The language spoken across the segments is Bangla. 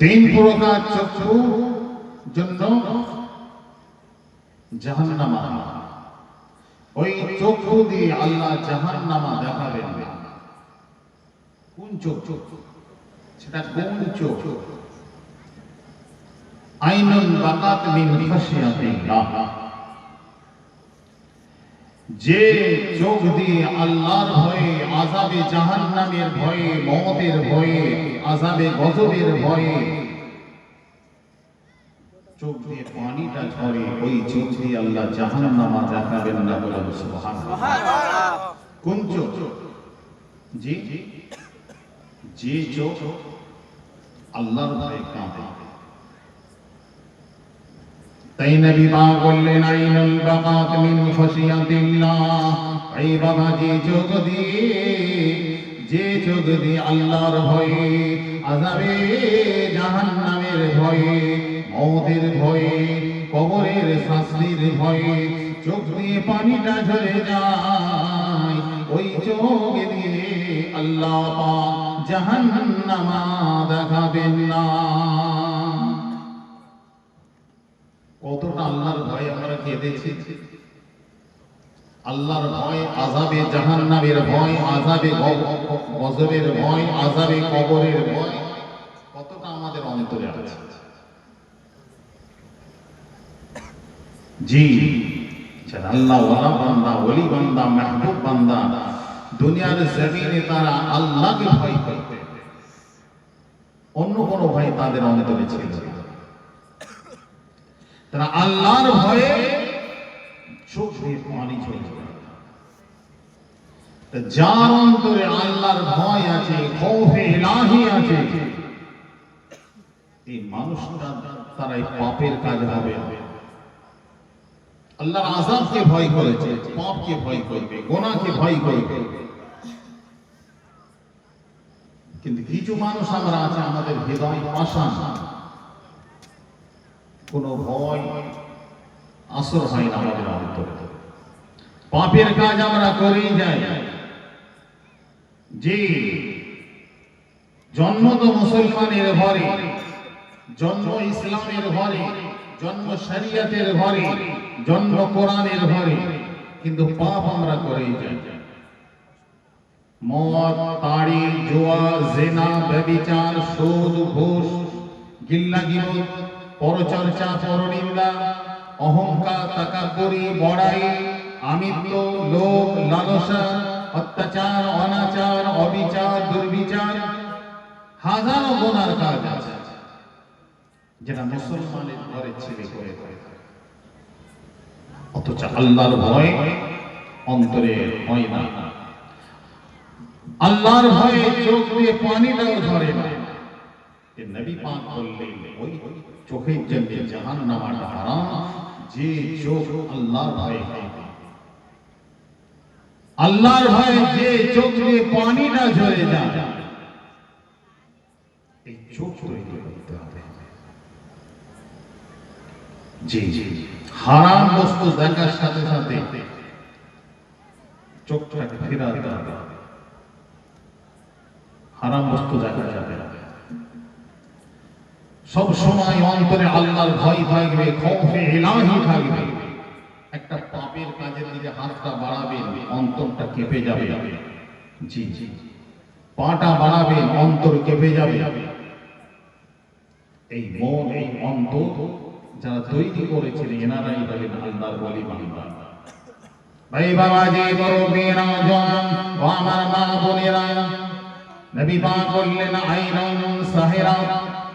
তিন প্রকার চক্ষু জন্য জাহান্নামা। ওই চক্ষু দিয়ে আল্লাহ জাহান্নামা দেখাবেন। কোন চক্ষু সেটা কোন চোখ? আইনুন বাকাত মিন খাশিয়াতিল্লাহ। যে চোখ দিয়ে আল্লাহর ভয়ে, আযাবে জাহান্নামের ভয়ে মওতের ভয়ে, আযাবে গজবের ভয়ে চোখ দিয়ে পানিটা ঝরে, ওই চোখ দিয়ে আল্লাহ জাহান্নামা জি? যে চোখ আল্লাহর ভয়ে কাঁদে তাই নবী পা বললেন আইনুল বাকাত মিন খশিয়াতিল্লাহ এই বাবা যে চোখ দিয়ে যে চোখ দিয়ে আল্লাহর ভয়ে আযাবে জাহান্নামের ভয়ে মওতের ভয়ে কবরের শাস্তির ভয়ে চোখ দিয়ে পানিটা ঝরে যায় ওই চোখ দিয়ে আল্লাহ জাহান্নামা দেখাবেন না। আমরা আল্লাহর ভয় আজাবে জাহান্নামের ভয় আজাবে গজবের ভয় আজাবে কবরের ভয়, কতটা আমাদের অন্তরে আছে? জি আল্লাহ ওয়ালা বান্দা ওলি বান্দা, মাহবুব বান্দা, দুনিয়ার জমিনে তারা আল্লাহকে ভয় করতে অন্য কোনো ভয় তাদের অন্তরে ছিল তারা আল্লাহর ভয়ে পানি ঝরে যার অন্তরে আল্লাহর ভয় আছে, খৌফে ইলাহি আছে, এই মানুষটা পাপের কাজ হবে। আল্লাহর ভয় করেছে, পাপকে ভয় করবে গোনাকে ভয় করবে। কিন্তু কিছু মানুষ আমরা আছে, আমাদের হৃদয় পাষাণ। কোনো ভয় আসর হয় না আমাদের অন্তরে পাপের কাজ আমরা করেই যাই। জি। জন্ম তো মুসলমানের ঘরে, জন্ম ইসলামের ঘরে, জন্ম শরিয়তের ঘরে, জন্ম কোরআনের ঘরে, কিন্তু পাপ আমরা করেই যাই। মদ, তাড়ি জোয়া জেনা, ব্যবিচার, সুদ, ঘুষ গিল্লা গিবত পরচর্চা, পরনিন্দা অহংকার তাকাব্বরি বড়াই। আমিত্ব, লোভ, লালসা, অত্যাচার, অনাচার, অবিচার, দুর্বিচার। হাজারো গোনার কাজ আছে যেটা মুসলমানের ঘরে ছেলে করে অথচ আল্লাহর ভয় অন্তরে হয় না। আল্লাহর ভয়ে চোখ দিয়ে পানিটাও ধরে না। নবী পাক বললেন, ওই চোখের জন্য জাহান্নামাটা হারাম। যে চোখ আল্লাহর ভয়ে আল্লাহর ভয়ে যে চোখ দিয়ে পানিটা ঝরে যায়। এই চোখ তৈরি করতে হবে। জি জি। হারাম বস্তু দেখার সাথে সাথে চোখটাকে ফেরাতে হবে। হারাম বস্তু দেখা যাবে না। সব সময় অন্তরে আল্লাহর ভয় থাকবে, খৌফে ইলাহি থাকবে। একটা পাপের কাজের দিকে হাতটা বাড়াবেন অন্তরটা কেঁপে যাবে। জি জি। পাটা বাড়াবেন অন্তর কেঁপে যাবে। এই মন, এই অন্তর যারা তৈরি করেছিলেন এনারাই হলেন আল্লাহর বলি বান্দা। ভাই বাবা বড় মেয়েরা জন আমার মা বোনেরা, নবী পাক বললেন আইনুন সাহিরা।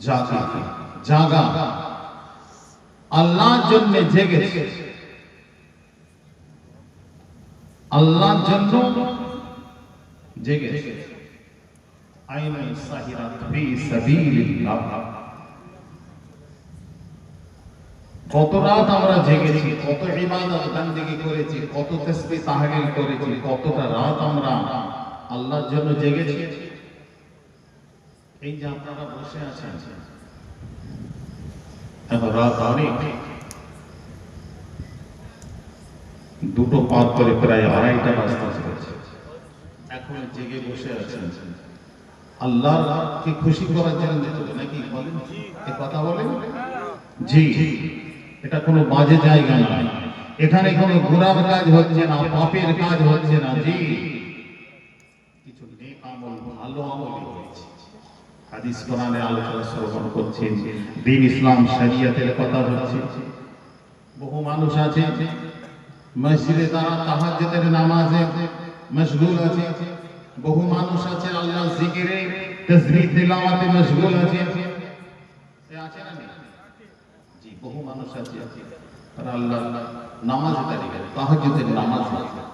জাগা আল্লাহর জন্য আল্লাহর জন্য কত রাত আমরা জেগেছি, কত ইবাদত করেছি, কত তাসবিহ করেছি, কতটা রাত আমরা আল্লাহর জন্য জেগেছি। এই যে আপনারা বসে আছেন রাত অনেক। দুটো পার করে প্রায় আড়াইটা বাজতে চলেছে। এখন জেগে বসে আছেন। আল্লাহকে খুশি করার জন্য তো নাকি বলেন? এ কথা বলেন? জি। এটা কোনো বাজে জায়গা নয় এখানে কোনো কাজ হচ্ছে না, পাপের কাজ হচ্ছে না। জি। কিছু নেক আমল, ভালো আমল হাদিস কোরআনে আলোচনা শ্রবণ করছেন। দিন ইসলাম শরিয়তের কথা হচ্ছে বহু মানুষ আছে, মসজিদে তারা তাহাজ্জুদের নামাজে মশগুল আছে। বহু মানুষ আছে আল্লাহ জিকিরে তাসবিহ তিলাওয়াতে মশগুল আছে। এ আছে না? জি, বহু মানুষ আছে। তারা আল্লাহ নামাজ দাঁড়িয়ে তাহাজ্জুদের নামাজ পড়ে।